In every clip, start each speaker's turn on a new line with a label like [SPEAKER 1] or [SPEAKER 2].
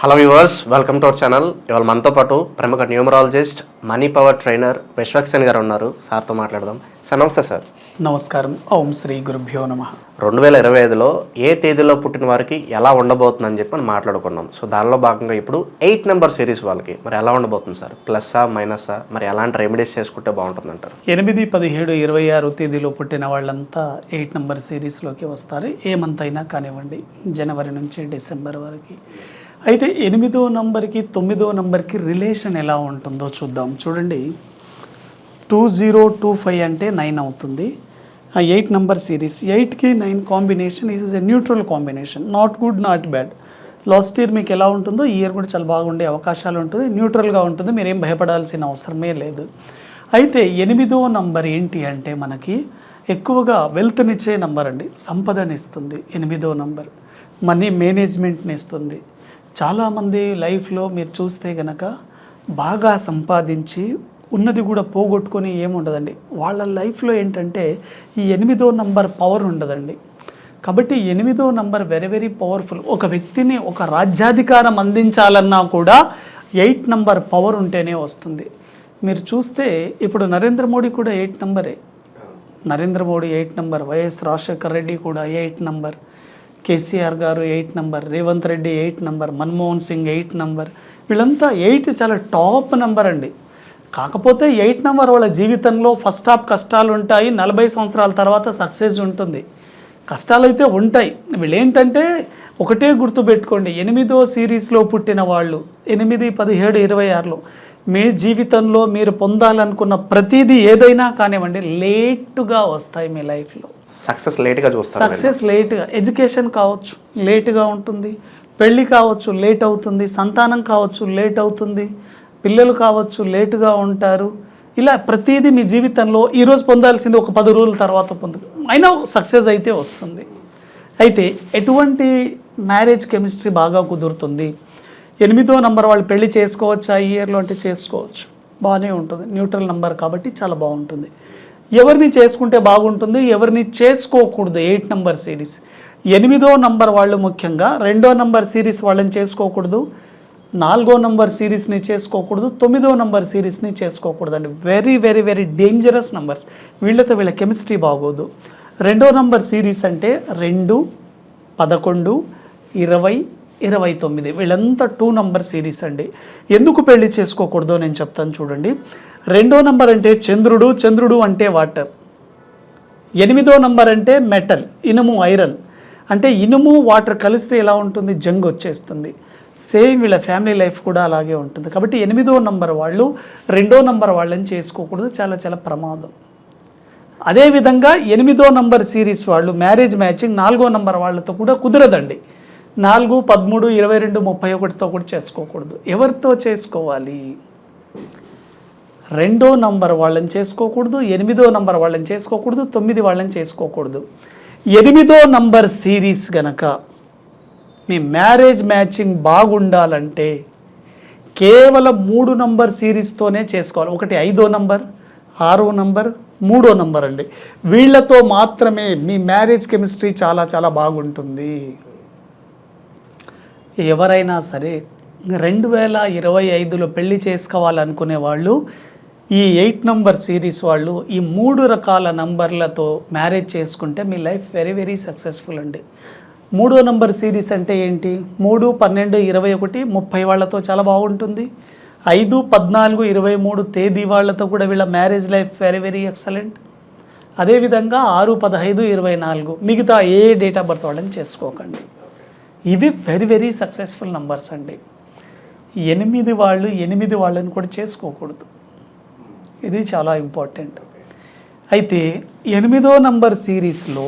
[SPEAKER 1] Hello viewers welcome to our channel ఇవాళ మనతో పాటు ప్రముఖ numerologist money power trainer Vishwaksen గారు ఉన్నారు. సార్తో మాట్లాడదాం. సార్ నమస్తే సార్.
[SPEAKER 2] నమస్కారం. ఓం శ్రీ గురుభ్యో నమ.
[SPEAKER 1] రెండు వేల ఇరవై ఐదులో ఏ తేదీలో పుట్టిన వారికి ఎలా ఉండబోతుందని చెప్పి మనం మాట్లాడుకున్నాం. సో దానిలో భాగంగా ఇప్పుడు ఎయిట్ నెంబర్ సిరీస్ వాళ్ళకి మరి ఎలా ఉండబోతుంది సార్? ప్లస్సా మైనసా మరి ఎలాంటి రెమెడీస్ చేసుకుంటే బాగుంటుందంటారు?
[SPEAKER 2] ఎనిమిది పదిహేడు ఇరవై ఆరు తేదీలో పుట్టిన వాళ్ళంతా ఎయిట్ నెంబర్ సిరీస్లోకి వస్తారు. ఏ మంత్ అయినా కానివ్వండి జనవరి నుంచి డిసెంబర్ వరకు. అయితే ఎనిమిదో నంబర్కి తొమ్మిదో నంబర్కి రిలేషన్ ఎలా ఉంటుందో చూద్దాం. చూడండి. టూ జీరో టూ ఫైవ్ అంటే నైన్ అవుతుంది. ఆ ఎయిట్ నెంబర్ సిరీస్ ఎయిట్కి nine combination is a neutral combination not good not bad last year మీకు ఎలా ఉంటుందో ఈ ఇయర్ కూడా చాలా బాగుండే అవకాశాలు ఉంటుంది. న్యూట్రల్గా ఉంటుంది మీరేం భయపడాల్సిన అవసరమే లేదు. అయితే ఎనిమిదో నంబర్ ఏంటి అంటే మనకి ఎక్కువగా వెల్త్నిచ్చే నంబర్ అండి సంపదనిస్తుంది. ఎనిమిదో నంబర్. మనీ మేనేజ్మెంట్ని ఇస్తుంది. చాలామంది లైఫ్లో మీరు చూస్తే గనక బాగా సంపాదించి ఉన్నది కూడా పోగొట్టుకొని ఏముండదండి. వాళ్ళ లైఫ్లో ఏంటంటే ఈ ఎనిమిదో నంబర్ పవర్ ఉండదండి. కాబట్టి ఎనిమిదో నంబర్ వెరీ వెరీ పవర్ఫుల్. ఒక వ్యక్తిని ఒక రాజ్యాధికారం అందించాలన్నా కూడా ఎయిట్ నంబర్ పవర్ ఉంటేనే వస్తుంది. మీరు చూస్తే ఇప్పుడు నరేంద్ర మోడీ కూడా eight నంబరే. Narendra Modi eight number YS Rajasekhar Reddy కూడా ఎయిట్ నంబర్. కేసీఆర్ గారు eight number Revanth Reddy eight number Manmohan Singh eight number వీళ్ళంతా ఎయిట్ చాలా టాప్ నెంబర్ అండి. కాకపోతే ఎయిట్ నెంబర్ వాళ్ళ జీవితంలో ఫస్ట్ హాఫ్ కష్టాలు ఉంటాయి నలభై సంవత్సరాల తర్వాత సక్సెస్ ఉంటుంది. కష్టాలు అయితే ఉంటాయి. వీళ్ళేంటంటే ఒకటే గుర్తుపెట్టుకోండి ఎనిమిదో సిరీస్లో పుట్టిన వాళ్ళు ఎనిమిది పదిహేడు ఇరవై ఆరులో మీ జీవితంలో మీరు పొందాలనుకున్న ప్రతిదీ ఏదైనా కానివ్వండి లేటుగా వస్తాయి మీ లైఫ్లో.
[SPEAKER 1] సక్సెస్ లేట్గా చూస్తారు
[SPEAKER 2] సక్సెస్ లేట్గా. ఎడ్యుకేషన్ కావచ్చు లేట్గా ఉంటుంది. పెళ్ళి కావచ్చు లేట్ అవుతుంది. సంతానం కావచ్చు లేట్ అవుతుంది. పిల్లలు కావచ్చు లేటుగా ఉంటారు. ఇలా ప్రతిదీ మీ జీవితంలో ఈరోజు పొందాల్సింది ఒక పది రోజుల తర్వాత పొందు అయినా సక్సెస్ అయితే వస్తుంది. అయితే ఎటువంటి మ్యారేజ్ కెమిస్ట్రీ బాగా కుదురుతుంది? ఎనిమిదో నంబర్ వాళ్ళు పెళ్ళి చేసుకోవచ్చు? ఈ ఇయర్లో అంటే చేసుకోవచ్చు. బాగానే ఉంటుంది. న్యూట్రల్ నంబర్ కాబట్టి చాలా బాగుంటుంది. ఎవరిని చేసుకుంటే బాగుంటుంది ఎవరిని చేసుకోకూడదు. ఎయిట్ నంబర్ సిరీస్ ఎనిమిదో నంబర్ వాళ్ళు ముఖ్యంగా రెండో నంబర్ సిరీస్ వాళ్ళని చేసుకోకూడదు నాలుగో నంబర్ సిరీస్ని చేసుకోకూడదు తొమ్మిదో నంబర్ సిరీస్ని చేసుకోకూడదు. అండి very very very dangerous numbers వీళ్ళతో వీళ్ళ కెమిస్ట్రీ బాగోదు. రెండో నంబర్ సిరీస్ అంటే రెండు పదకొండు ఇరవై ఇరవై తొమ్మిది. వీళ్ళంతా టూ నంబర్ సిరీస్ అండి. ఎందుకు పెళ్ళి చేసుకోకూడదో నేను చెప్తాను చూడండి. రెండో నంబర్ అంటే చంద్రుడు చంద్రుడు అంటే వాటర్. ఎనిమిదో నంబర్ అంటే మెటల్ ఇనుము ఐరన్ అంటే ఇనుము వాటర్ కలిస్తే ఎలా ఉంటుంది? జంగ్ వచ్చేస్తుంది. సేమ్ వీళ్ళ ఫ్యామిలీ లైఫ్ కూడా అలాగే ఉంటుంది. కాబట్టి ఎనిమిదో నంబర్ వాళ్ళు రెండో నంబర్ వాళ్ళని చేసుకోకూడదు. చాలా చాలా ప్రమాదం. అదేవిధంగా ఎనిమిదో నంబర్ సిరీస్ వాళ్ళు మ్యారేజ్ మ్యాచింగ్ నాలుగో నంబర్ వాళ్ళతో కూడా కుదరదండి. నాలుగు పదమూడు ఇరవై రెండు ముప్పై ఒకటితో కూడా చేసుకోకూడదు. ఎవరితో చేసుకోవాలి? రెండో నంబర్ వాళ్ళని చేసుకోకూడదు ఎనిమిదో నంబర్ వాళ్ళని చేసుకోకూడదు తొమ్మిది వాళ్ళని చేసుకోకూడదు. ఎనిమిదో నంబర్ సిరీస్ గనక మీ మ్యారేజ్ మ్యాచింగ్ బాగుండాలంటే కేవలం మూడు నంబర్ సిరీస్తోనే చేసుకోవాలి. ఒకటి ఐదో నంబర్ ఆరో నంబర్ మూడో నంబర్ అండి. వీళ్ళతో మాత్రమే మీ మ్యారేజ్ కెమిస్ట్రీ చాలా చాలా బాగుంటుంది. ఎవరైనా సరే రెండు వేల ఇరవై ఐదులో పెళ్ళి చేసుకోవాలనుకునే వాళ్ళు ఈ ఎయిట్ నంబర్ సిరీస్ వాళ్ళు ఈ మూడు రకాల నంబర్లతో మ్యారేజ్ చేసుకుంటే మీ లైఫ్ వెరీ వెరీ సక్సెస్ఫుల్ అండి. మూడో నంబర్ సిరీస్ అంటే ఏంటి? మూడు పన్నెండు ఇరవై ఒకటి ముప్పై వాళ్ళతో చాలా బాగుంటుంది. ఐదు పద్నాలుగు ఇరవై మూడు తేదీ వాళ్ళతో కూడా వీళ్ళ marriage life very very excellent. అదేవిధంగా ఆరు పదహైదు ఇరవై నాలుగు మిగతా ఏ డేట్ ఆఫ్ బర్త్ వాళ్ళని చేసుకోకండి. ఇవి వెరీ వెరీ సక్సెస్ఫుల్ నంబర్స్ అండి. ఎనిమిది వాళ్ళు ఎనిమిది వాళ్ళని కూడా చేసుకోకూడదు. ఇది చాలా ఇంపార్టెంట్ అయితే ఎనిమిదో నంబర్ సిరీస్లో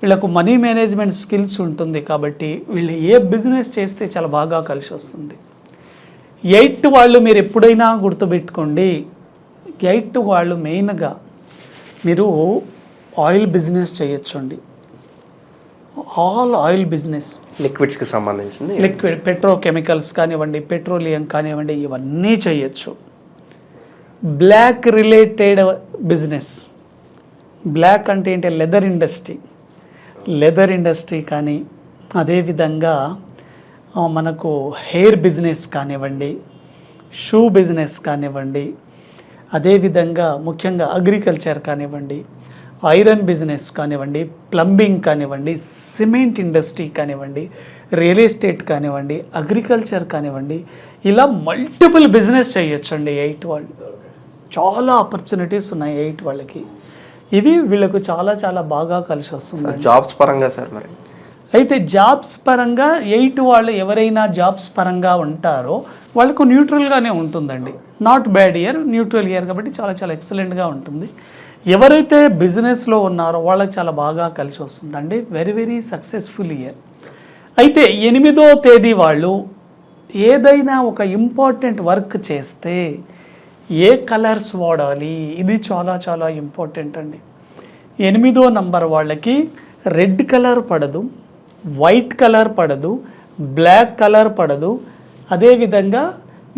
[SPEAKER 2] వీళ్ళకు మనీ మేనేజ్మెంట్ స్కిల్స్ ఉంటుంది కాబట్టి వీళ్ళు ఏ బిజినెస్ చేస్తే చాలా బాగా కలిసి వస్తుంది. ఎయిట్ వాళ్ళు మీరు ఎప్పుడైనా గుర్తుపెట్టుకోండి. ఎయిట్ వాళ్ళు మెయిన్గా మీరు ఆయిల్ బిజినెస్ చేయొచ్చండి. All oil business.
[SPEAKER 1] లిక్విడ్స్కి సంబంధించింది.
[SPEAKER 2] లిక్విడ్ పెట్రోకెమికల్స్ కానివ్వండి పెట్రోలియం కానివ్వండి ఇవన్నీ చేయొచ్చు. బ్లాక్ రిలేటెడ్ బిజినెస్ బ్లాక్ అంటే ఏంటి? లెదర్ ఇండస్ట్రీ లెదర్ ఇండస్ట్రీ కానీ అదేవిధంగా మనకు హెయిర్ బిజినెస్ కానివ్వండి షూ బిజినెస్ కానివ్వండి అదేవిధంగా ముఖ్యంగా అగ్రికల్చర్ కానివ్వండి ఐరన్ బిజినెస్ కానివ్వండి ప్లంబింగ్ కానివ్వండి సిమెంట్ ఇండస్ట్రీ కానివ్వండి రియల్ ఎస్టేట్ కానివ్వండి అగ్రికల్చర్ కానివ్వండి ఇలా మల్టిపుల్ బిజినెస్ చేయొచ్చండి ఎయిట్ వాళ్ళు చాలా ఆపర్చునిటీస్ ఉన్నాయి ఎయిట్ వాళ్ళకి ఇవి వీళ్ళకు చాలా చాలా బాగా కలిసి వస్తుంది
[SPEAKER 1] జాబ్స్ పరంగా సార్ మరి?
[SPEAKER 2] అయితే జాబ్స్ పరంగా ఎయిట్ వాళ్ళు ఎవరైనా జాబ్స్ పరంగా ఉంటారో వాళ్ళకు న్యూట్రల్గానే ఉంటుందండి. Not bad year neutral year కాబట్టి చాలా చాలా ఎక్సలెంట్గా ఉంటుంది. ఎవరైతే బిజినెస్లో ఉన్నారో వాళ్ళకి చాలా బాగా కలిసి వస్తుందండి. వెరీ వెరీ సక్సెస్ఫుల్ ఇయర్ అయితే ఎనిమిదో తేదీ వాళ్ళు ఏదైనా ఒక ఇంపార్టెంట్ వర్క్ చేస్తే ఏ కలర్స్ వాడాలి? ఇది చాలా చాలా ఇంపార్టెంట్ అండి. ఎనిమిదో నంబర్ వాళ్ళకి రెడ్ కలర్ పడదు వైట్ కలర్ పడదు బ్లాక్ కలర్ పడదు. అదేవిధంగా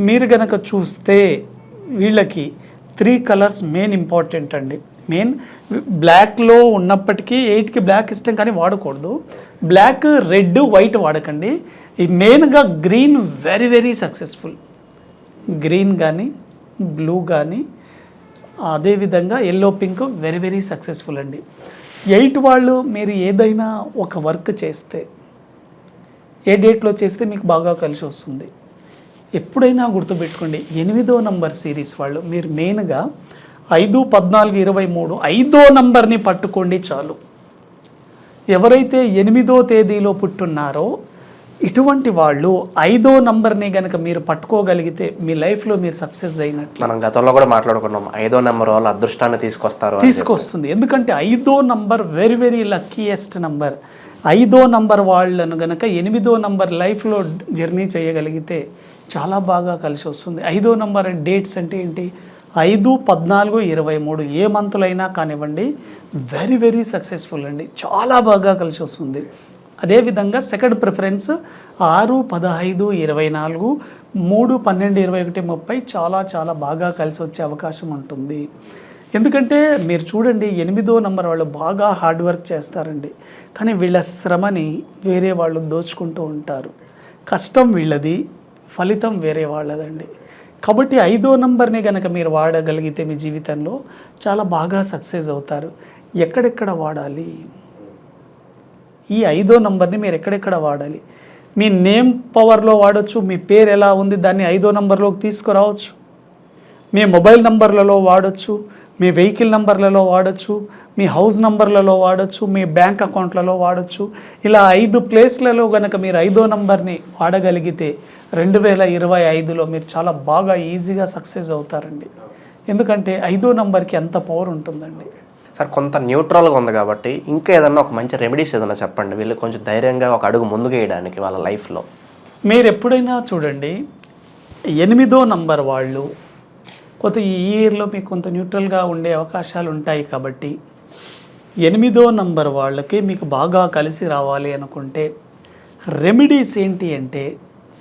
[SPEAKER 2] మీరు గనక చూస్తే వీళ్ళకి త్రీ కలర్స్ మెయిన్ ఇంపార్టెంట్ అండి. మెయిన్ బ్లాక్లో ఉన్నప్పటికీ ఎయిట్కి బ్లాక్ ఇష్టం కానీ వాడకూడదు. బ్లాక్ రెడ్ వైట్ వాడకండి. ఈ మెయిన్గా green very very successful green కానీ బ్లూ కానీ అదేవిధంగా yellow pink very very successful అండి. ఎయిట్ వాళ్ళు మీరు ఏదైనా ఒక వర్క్ చేస్తే ఏ డేట్లో చేస్తే మీకు బాగా కలిసి వస్తుంది. ఎప్పుడైనా గుర్తుపెట్టుకోండి ఎనిమిదో నంబర్ సిరీస్ వాళ్ళు మీరు మెయిన్గా ఐదు పద్నాలుగు ఇరవై మూడు. ఐదో నంబర్ని పట్టుకోండి చాలు. ఎవరైతే ఎనిమిదో తేదీలో పుట్టున్నారో ఇటువంటి వాళ్ళు ఐదో నంబర్ని గనక మీరు పట్టుకోగలిగితే మీ లైఫ్లో మీరు సక్సెస్ అయినట్లు.
[SPEAKER 1] మనం గతంలో కూడా మాట్లాడుకున్నాం ఐదో నెంబర్ వాళ్ళు అదృష్టాన్ని తీసుకొస్తారు.
[SPEAKER 2] తీసుకొస్తుంది. ఎందుకంటే ఐదో number very very luckiest number. ఐదో నంబర్ వాళ్ళను గనక ఎనిమిదో నంబర్ లైఫ్లో జర్నీ చేయగలిగితే చాలా బాగా కలిసి వస్తుంది. ఐదో నంబర్ డేట్స్ అంటే ఏంటి? ఐదు పద్నాలుగు ఇరవై మూడు ఏ మంత్లైనా కానివ్వండి వెరీ వెరీ సక్సెస్ఫుల్ అండి. చాలా బాగా కలిసి వస్తుంది. అదేవిధంగా సెకండ్ ప్రిఫరెన్స్ ఆరు పదహైదు ఇరవై నాలుగు మూడు పన్నెండు ఇరవై ఒకటి ముప్పై చాలా చాలా బాగా కలిసి వచ్చే అవకాశం ఉంటుంది. ఎందుకంటే మీరు చూడండి ఎనిమిదో నంబర్ వాళ్ళు బాగా హార్డ్ వర్క్ చేస్తారండి. కానీ వీళ్ళ శ్రమని వేరే వాళ్ళు దోచుకుంటూ ఉంటారు. కష్టం వీళ్ళది ఫలితం వేరే వాళ్ళదండి. కాబట్టి ఐదో నంబర్ని కనుక మీరు వాడగలిగితే మీ జీవితంలో చాలా బాగా సక్సెస్ అవుతారు. ఎక్కడెక్కడ వాడాలి? ఈ ఐదో నంబర్ని మీరు ఎక్కడెక్కడ వాడాలి? మీ నేమ్ పవర్లో వాడచ్చు మీ పేరు ఎలా ఉంది దాన్ని ఐదో నంబర్లోకి తీసుకురావచ్చు. మీ మొబైల్ నంబర్లలో వాడచ్చు మీ వెహికల్ నంబర్లలో వాడచ్చు మీ హౌస్ నంబర్లలో వాడచ్చు మీ బ్యాంక్ అకౌంట్లలో వాడచ్చు. ఇలా ఐదు ప్లేస్లలో కనుక మీరు ఐదో నంబర్ని వాడగలిగితే రెండు వేల ఇరవై ఐదులో మీరు చాలా బాగా ఈజీగా సక్సెస్ అవుతారండి. ఎందుకంటే ఐదో నంబర్కి ఎంత పవర్ ఉంటుందండి.
[SPEAKER 1] సార్ కొంత న్యూట్రల్గా ఉంది కాబట్టి ఇంకా ఏదన్నా ఒక మంచి రెమెడీస్ ఏదైనా చెప్పండి. వీళ్ళు కొంచెం ధైర్యంగా ఒక అడుగు ముందుకు వేయడానికి వాళ్ళ లైఫ్లో.
[SPEAKER 2] మీరు ఎప్పుడైనా చూడండి ఎనిమిదో నంబర్ వాళ్ళు కొంత ఈ ఇయర్లో మీకు కొంత న్యూట్రల్గా ఉండే అవకాశాలు ఉంటాయి కాబట్టి ఎనిమిదో నంబర్ వాళ్ళకి మీకు బాగా కలిసి రావాలి అనుకుంటే రెమెడీస్ ఏంటి అంటే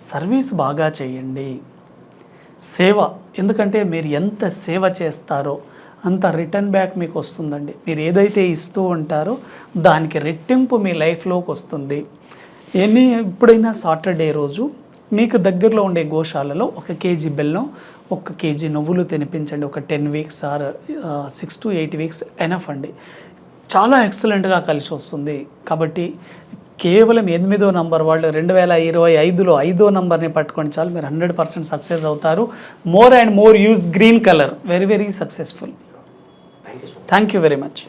[SPEAKER 2] సర్వీస్ బాగా చేయండి. సేవ ఎందుకంటే మీరు ఎంత సేవ చేస్తారో అంత రిటర్న్ బ్యాక్ మీకు వస్తుందండి. మీరు ఏదైతే ఇస్తూ ఉంటారో దానికి రెట్టింపు మీ లైఫ్లోకి వస్తుంది. ఎనీ ఎప్పుడైనా సాటర్డే రోజు మీకు దగ్గరలో ఉండే గోశాలలో ఒక కేజీ బెల్లం ఒక కేజీ నువ్వులు తినిపించండి. ఒక ten weeks or six to eight weeks enough అండి. చాలా ఎక్సలెంట్గా కలిసి వస్తుంది. కాబట్టి కేవలం ఎనిమిదో నంబర్ వాళ్ళు రెండు వేల ఇరవై ఐదులో ఐదో నంబర్ని పట్టుకొని చాలు మీరు హండ్రెడ్ పర్సెంట్ సక్సెస్ అవుతారు. More and more use green colour very very successful thank you very much